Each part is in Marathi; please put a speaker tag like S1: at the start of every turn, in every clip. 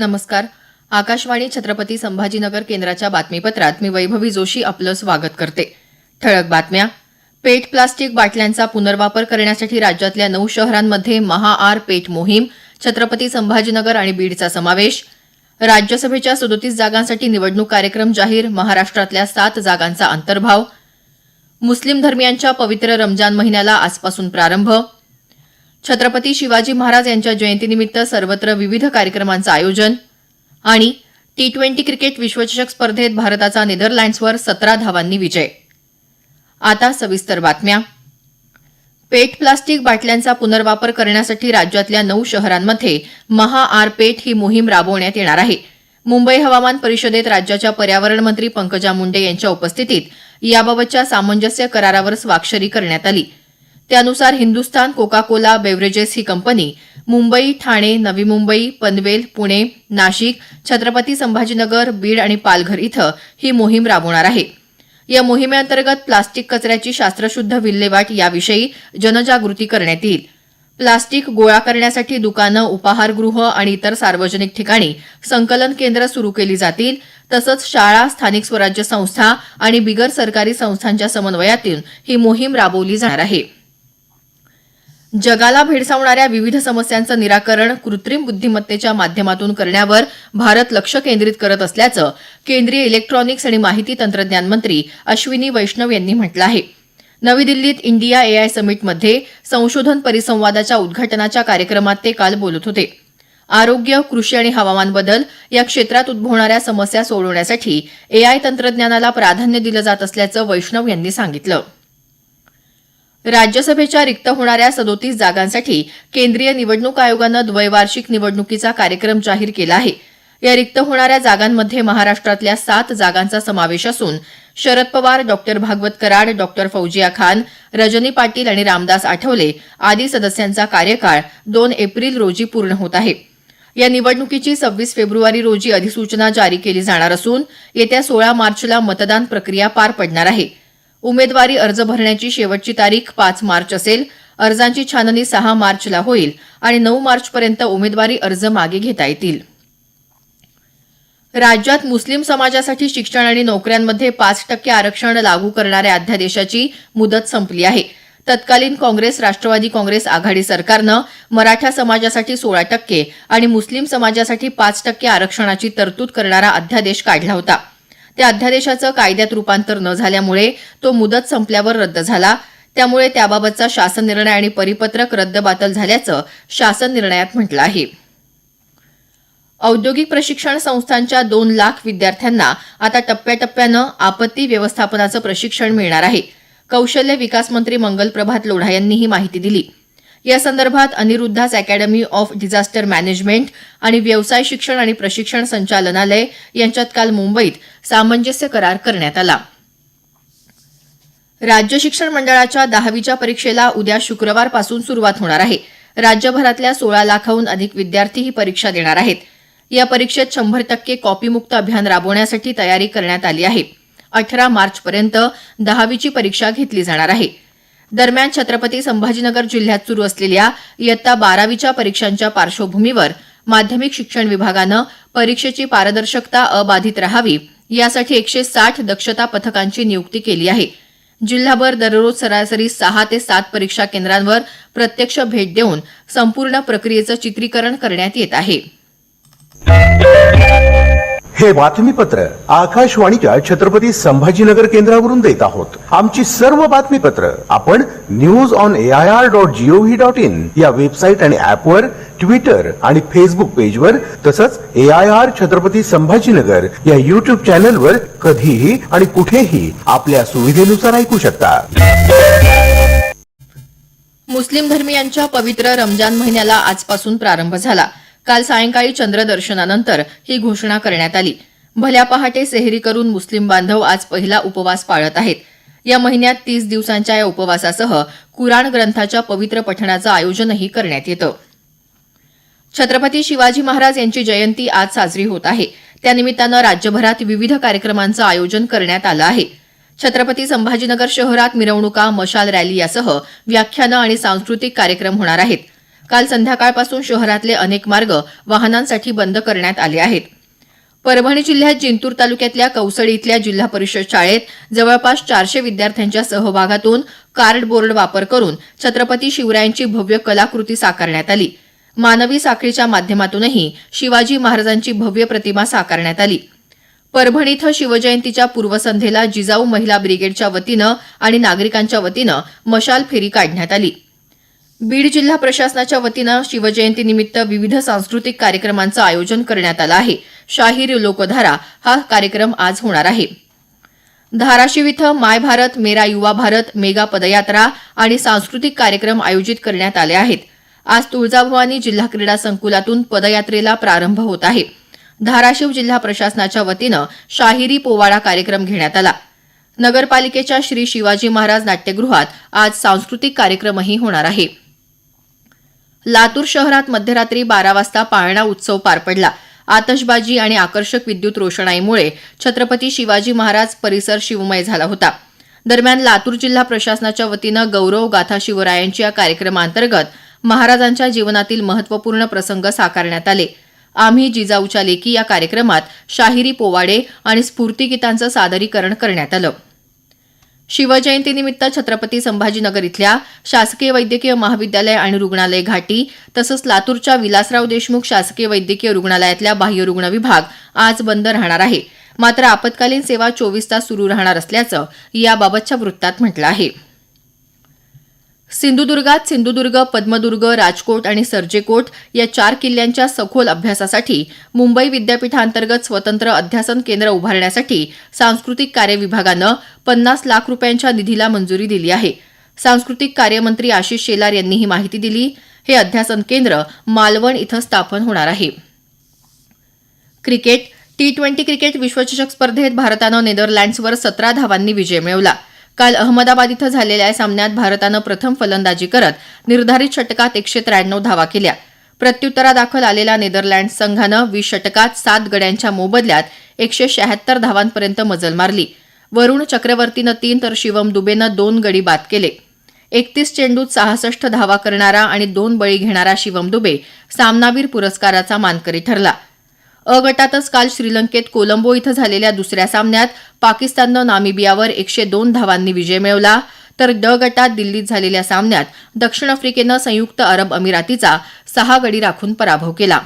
S1: नमस्कार आकाशवाणी छत्रपती संभाजीनगर केंद्राच्या बातमीपत्रात मी वैभवी जोशी आपलं स्वागत करते ठळक बातम्या पेट प्लास्टिक बाटल्यांचा पुनर्वापर करण्यासाठी राज्यातल्या नऊ शहरांमध्ये महाआर पेट मोहीम छत्रपती संभाजीनगर आणि बीडचा समावेश राज्यसभेच्या सदोतीस जागांसाठी निवडणूक कार्यक्रम जाहीर महाराष्ट्रातल्या सात जागांचा अंतर्भाव मुस्लिम धर्मियांच्या पवित्र रमजान महिन्याला आजपासून प्रारंभ छत्रपती शिवाजी महाराज यांच्या जयंतीनिमित्त सर्वत्र विविध कार्यक्रमांचं आयोजन आणि टी ट्वेंटी क्रिकेट विश्वचषक स्पर्धेत भारताचा नेदरलँड्सवर सतरा धावांनी विजय आता सविस्तर बातम्या पेट प्लास्टिक बाटल्यांचा पुनर्वापर करण्यासाठी राज्यातल्या नऊ शहरांमध्ये महा आर पेट ही मोहीम राबवण्यात येणार आहे मुंबई हवामान परिषदेत राज्याच्या पर्यावरण मंत्री पंकजा मुंडे यांच्या उपस्थितीत याबाबतच्या सामंजस्य करारावर स्वाक्षरी करण्यात आली त्यानुसार हिंदुस्थान कोका कोला बेवरेजेस ही कंपनी मुंबई ठाणे नवी मुंबई पनवेल पुणे नाशिक छत्रपती संभाजीनगर बीड आणि पालघर इथं ही मोहीम राबवणार आहे या मोहिमेअंतर्गत प्लास्टिक कचऱ्याची शास्त्रशुद्ध विल्हेवाट याविषयी जनजागृती करण्यात येईल प्लास्टिक गोळा करण्यासाठी दुकानं उपाहारगृह आणि इतर सार्वजनिक ठिकाणी संकलन केंद्र सुरू केली जातील तसंच शाळा स्थानिक स्वराज्य संस्था आणि बिगर सरकारी संस्थांच्या समन्वयातून ही मोहीम राबवली जाणार आहे जगाला भेडसावणाऱ्या विविध समस्यांचं निराकरण कृत्रिम बुद्धिमत्तेच्या माध्यमातून करण्यावर भारत लक्ष केंद्रित करत असल्याचं केंद्रीय इलेक्ट्रॉनिक्स आणि माहिती तंत्रज्ञान मंत्री अश्विनी वैष्णव यांनी म्हटलं आहे नवी दिल्लीत इंडिया एआय समिटमध्ये संशोधन परिसंवादाच्या उद्घाटनाच्या कार्यक्रमात ते काल बोलत होते आरोग्य कृषी आणि हवामान बदल या क्षेत्रात उद्भवणाऱ्या समस्या सोडवण्यासाठी एआय तंत्रज्ञानाला प्राधान्य दिलं जात असल्याचं वैष्णव यांनी सांगितलं राज्यसभेच्या रिक्त होणाऱ्या सदोतीस जागांसाठी केंद्रीय निवडणूक आयोगानं द्वैवार्षिक निवडणुकीचा कार्यक्रम जाहीर केला आहे या रिक्त होणाऱ्या जागांमध्ये महाराष्ट्रातल्या सात जागांचा समावेश असून शरद पवार डॉक्टर भागवत कराड डॉक्टर फौजिया खान रजनी पाटील आणि रामदास आठवले आदी सदस्यांचा कार्यकाळ दोन एप्रिल रोजी पूर्ण होत आहे या निवडणुकीची सव्वीस फेब्रुवारी रोजी अधिसूचना जारी केली जाणार असून येत्या सोळा मार्चला मतदान प्रक्रिया पार पडणार आहे उमेदवारी अर्ज भरण्याची शेवटची तारीख पाच मार्च असेल अर्जांची छाननी सहा मार्चला होईल आणि नऊ मार्चपर्यंत उमेदवारी अर्ज मागे घेता येतील राज्यात मुस्लिम समाजासाठी शिक्षण आणि नोकऱ्यांमध्ये पाच टक्के आरक्षण लागू करणाऱ्या अध्यादेशाची मुदत संपली आहे तत्कालीन काँग्रेस राष्ट्रवादी काँग्रेस आघाडी सरकारनं मराठा समाजासाठी सोळा टक्के आणि मुस्लिम समाजासाठी पाच टक्के आरक्षणाची तरतूद करणारा अध्यादेश काढला होता त्या अध्यादेशाचं कायद्यात रूपांतर न झाल्यामुळे तो मुदत संपल्यावर रद्द झाला त्यामुळे त्याबाबतचा शासन निर्णय आणि परिपत्रक रद्दबातल झाल्याचं शासन निर्णयात म्हटलं आहे औद्योगिक प्रशिक्षण संस्थांच्या दोन लाख विद्यार्थ्यांना आता टप्प्याटप्प्यानं आपत्ती व्यवस्थापनाचं प्रशिक्षण मिळणार आहे कौशल्य विकास मंत्री मंगल प्रभात लोढा यांनी ही माहिती दिली या संदर्भात Aniruddha's academy of disaster management आणि व्यवसाय शिक्षण आणि प्रशिक्षण संचालनालय यांच्यात काल मुंबईत सामंजस्य करार करण्यात आला राज्य शिक्षण मंडळाच्या दहावीच्या परीक्षेला उद्या शुक्रवारपासून सुरुवात होणार आहे राज्यभरातल्या सोळा लाखाहून अधिक विद्यार्थी ही परीक्षा देणार आहेत या परीक्षेत शंभर टक्के कॉपीमुक्त अभियान राबवण्यासाठी तयारी करण्यात आली आहे अठरा मार्चपर्यंत दहावीची परीक्षा घेतली जाणार आहे दरम्यान छत्रपती संभाजीनगर जिल्ह्यात सुरू असलेल्या इयत्ता बारावीच्या परीक्षांच्या पार्श्वभूमीवर माध्यमिक शिक्षण विभागानं परीक्षेची पारदर्शकता अबाधित राहावी यासाठी एकशे साठ दक्षता पथकांची नियुक्ती केली आहे जिल्हाभर दररोज सरासरी सहा ते सात परीक्षा केंद्रांवर प्रत्यक्ष भेट देऊन संपूर्ण प्रक्रियेचं चित्रीकरण करण्यात येत आहे हे बातमीपत्र आकाशवाणीच्या छत्रपती संभाजीनगर केंद्रावरून देत आहोत आमची सर्व बातमीपत्र आपण news on A I R dot gov dot in या वेबसाईट आणि वर ट्विटर आणि फेसबुक पेजवर तसंच A I R Chhatrapati Sambhajinagar या युट्यूब चॅनलवर कधीही आणि कुठेही आपल्या सुविधेनुसार ऐकू शकता मुस्लिम धर्मियांच्या पवित्र रमजान महिन्याला आजपासून प्रारंभ झाला काल सायंकाळी चंद्रदर्शनानंतर ही घोषणा करण्यात आली भल्या पहाटे सेहरी करून मुस्लिम बांधव आज पहिला उपवास पाळत आहेत या महिन्यात तीस दिवसांच्या या उपवासासह कुराण ग्रंथाच्या पवित्र पठणाचं आयोजनही करण्यात येतं छत्रपती शिवाजी महाराज यांची जयंती आज साजरी होत आहे त्यानिमित्तानं राज्यभरात विविध कार्यक्रमांचं आयोजन करण्यात आलं आहे छत्रपती संभाजीनगर शहरात मिरवणुका मशाल रॅली यासह व्याख्यानं आणि सांस्कृतिक कार्यक्रम होणार आहेत काल संध्याकाळपासून शहरातले अनेक मार्ग वाहनांसाठी बंद करण्यात आले आहेत परभणी जिल्ह्यात जिंतूर तालुक्यातल्या कौसळी इथल्या जिल्हा परिषद शाळेत जवळपास चारशे विद्यार्थ्यांच्या सहभागातून कार्डबोर्ड वापर करून छत्रपती शिवरायांची भव्य कलाकृती साकारण्यात आली मानवी साखळीच्या माध्यमातूनही शिवाजी महाराजांची भव्य प्रतिमा साकारण्यात आली परभणी इथं शिवजयंतीच्या पूर्वसंध्येला जिजाऊ महिला ब्रिगेडच्या वतीनं आणि नागरिकांच्या वतीनं मशाल फेरी काढण्यात आली बीड जिल्हा प्रशासनाच्या वतीनं शिवजयंतीनिमित्त विविध सांस्कृतिक कार्यक्रमांचं आयोजन करण्यात आलं आहे शाहीर लोकधारा हा कार्यक्रम आज होणार आहे धाराशिव इथं माय भारत मेरा युवा भारत मेगा पदयात्रा आणि सांस्कृतिक कार्यक्रम आयोजित करण्यात आले आहेत आज तुळजाभवानी जिल्हा क्रीडा संकुलातून पदयात्रेला प्रारंभ होत आहे धाराशिव जिल्हा प्रशासनाच्या वतीनं शाहिरी पोवाडा कार्यक्रम घेण्यात आला नगरपालिकेच्या श्री शिवाजी महाराज नाट्यगृहात आज सांस्कृतिक कार्यक्रमही होणार आहे लातूर शहरात मध्यरात्री बारा वाजता पाळणा उत्सव पार पडला आतषबाजी आणि आकर्षक विद्युत रोषणाईमुळे छत्रपती शिवाजी महाराज परिसर शिवमय झाला होता दरम्यान लातूर जिल्हा प्रशासनाच्या वतीनं गौरव गाथा शिवरायांच्या या कार्यक्रमांतर्गत महाराजांच्या जीवनातील महत्वपूर्ण प्रसंग साकारण्यात आले आम्ही जिजाऊच्या लेखी या कार्यक्रमात शाहिरी पोवाडे आणि स्फूर्तीगीतांचं सादरीकरण करण्यात आलं शिवजयंतीनिमित्त छत्रपती संभाजीनगर इथल्या शासकीय वैद्यकीय महाविद्यालय आणि रुग्णालय घाटी तसंच लातूरच्या विलासराव देशमुख शासकीय वैद्यकीय रुग्णालयातल्या बाह्यरुग्ण विभाग आज बंद राहणार आहे मात्र आपत्कालीन सेवा चोवीस तास सुरू राहणार असल्याचं याबाबतच्या वृत्तात म्हटलं आहे सिंधुदुर्गात सिंधुदुर्ग पद्मदुर्ग राजकोट आणि सर्जेकोट या चार किल्ल्यांच्या सखोल अभ्यासासाठी मुंबई विद्यापीठांतर्गत स्वतंत्र अध्यासन केंद्र उभारण्यासाठी सांस्कृतिक कार्य विभागानं पन्नास लाख रुपयांच्या निधीला मंजुरी दिली आहे सांस्कृतिक कार्यमंत्री आशिष शेलार यांनी ही माहिती दिली हे अध्यासन केंद्र मालवण इथं स्थापन होणार आहे क्रिकेट टी ट्वेंटी क्रिकेट विश्वचषक स्पर्धेत भारतानं नेदरलँड्सवर सतरा धावांनी विजय मिळवला काल अहमदाबाद इथं झालेल्या या सामन्यात भारतानं प्रथम फलंदाजी करत निर्धारित षटकात एकशे त्र्याण्णव धावा केल्या प्रत्युत्तरादाखल आलेल्या नेदरलँड्स संघानं वीस षटकात सात गड्यांच्या मोबदल्यात एकशे शहात्तर धावांपर्यंत मजल मारली वरुण चक्रवर्तीनं तीन तर शिवम दुबेनं दोन गडी बाद केले एकतीस चेंडूत सहासष्ट धावा करणारा आणि दोन बळी घेणारा शिवम दुबे सामनावीर पुरस्काराचा मानकरी ठरला अ गटातच काल श्रीलंकेत कोलंबो इथं झालेल्या दुसऱ्या सामन्यात पाकिस्ताननं नामिबियावर एकशे दोन धावांनी विजय मिळवला तर ड गटात दिल्लीत झालेल्या सामन्यात दक्षिण आफ्रिकेनं संयुक्त अरब अमिरातीचा सहा गडी राखून पराभव केला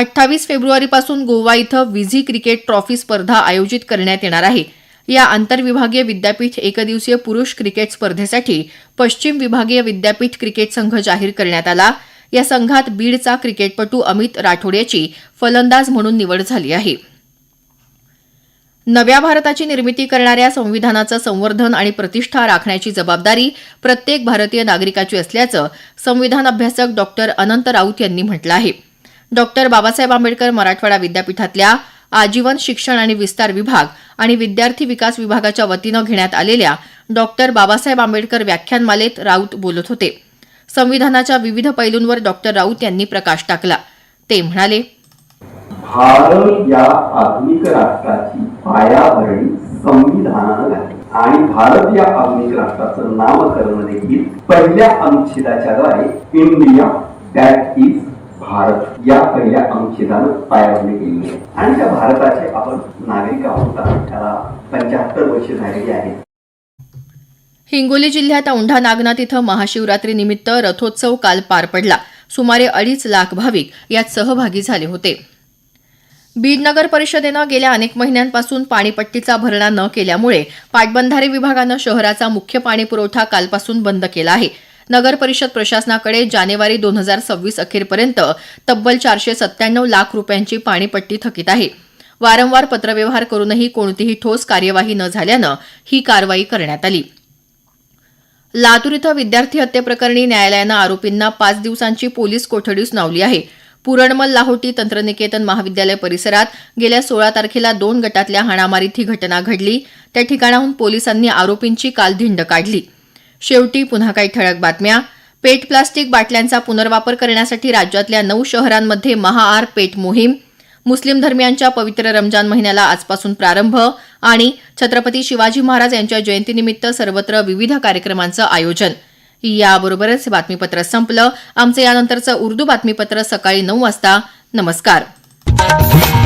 S1: अठ्ठावीस फेब्रुवारीपासून गोवा इथं विझी क्रिकेट ट्रॉफी स्पर्धा आयोजित करण्यात येणार आहे या आंतरविभागीय विद्यापीठ एकदिवसीय पुरुष क्रिकेट स्पर्धेसाठी पश्चिम विभागीय विद्यापीठ क्रिकेट संघ जाहीर करण्यात आला या संघात बीडचा क्रिकेटपटू अमित राठोड याची फलंदाज म्हणून निवड झाली आहे नव्या भारताची निर्मिती करणाऱ्या संविधानाचं संवर्धन आणि प्रतिष्ठा राखण्याची जबाबदारी प्रत्येक भारतीय नागरिकाची असल्याचं संविधान अभ्यासक डॉक्टर अनंत राऊत यांनी म्हटलं आहे डॉक्टर बाबासाहेब आंबेडकर मराठवाडा विद्यापीठातल्या आजीवन शिक्षण आणि विस्तार विभाग आणि विद्यार्थी विकास विभागाच्या वतीनं घेण्यात आलेल्या डॉक्टर बाबासाहेब आंबेडकर व्याख्यानमालेत राऊत बोलत होते संविधानाच्या विविध पैलूंवर डॉक्टर राऊत यांनी प्रकाश टाकला ते म्हणाले भारत या आधुनिक राष्ट्राची पायाभरणी संविधानानं झाली आणि भारत या आधुनिक राष्ट्राचं नामकरण देखील पहिल्या अनुच्छेदाच्या द्वारे इंडिया दॅट इज भारत या पहिल्या अनुच्छेदानं पायाभरणी केली आहे आणि त्या भारताचे आपण नागरिक आहोत त्याला पंच्याहत्तर वर्ष झालेली आहेत हिंगोली जिल्ह्यात औंढा नागनाथ इथं महाशिवरात्रीनिमित्त रथोत्सव काल पार पडला सुमारे अडीच लाख भाविक यात सहभागी झाले होते बीड नगर परिषदेनं गेल्या अनेक महिन्यांपासून पाणीपट्टीचा भरणा न केल्यामुळे पाटबंधारे विभागानं शहराचा मुख्य पाणीपुरवठा कालपासून बंद केला आहे नगर परिषद प्रशासनाकडे जानेवारी दोन हजार सव्वीस अखेरपर्यंत तब्बल चारशे सत्त्याण्णव लाख रुपयांची पाणीपट्टी थकीत आहे वारंवार पत्रव्यवहार करूनही कोणतीही ठोस कार्यवाही न झाल्यानं ही कारवाई करण्यात आली लातूर इथं विद्यार्थी हत्येप्रकरणी न्यायालयानं आरोपींना पाच दिवसांची पोलीस कोठडी सुनावली आहे पुरणमल लाहोटी तंत्रनिकेतन महाविद्यालय परिसरात गेल्या सोळा तारखेला दोन गटातल्या हाणामारीत ही घटना घडली त्या ठिकाणाहून पोलिसांनी आरोपींची काल धिंड काढली शेवटी पुन्हा काही ठळक बातम्या पेट प्लास्टिक बाटल्यांचा पुनर्वापर करण्यासाठी राज्यातल्या नऊ शहरांमध्ये महाआर पेट मोहीम मुस्लिम धर्मियांच्या पवित्र रमजान महिन्याला आजपासून प्रारंभ आणि छत्रपती शिवाजी महाराज यांच्या जयंतीनिमित्त सर्वत्र विविध कार्यक्रमांचं आयोजन याबरोबरच हे बातमीपत्र संपलं आमचं यानंतरचं उर्दू बातमीपत्र सकाळी नऊ वाजता नमस्कार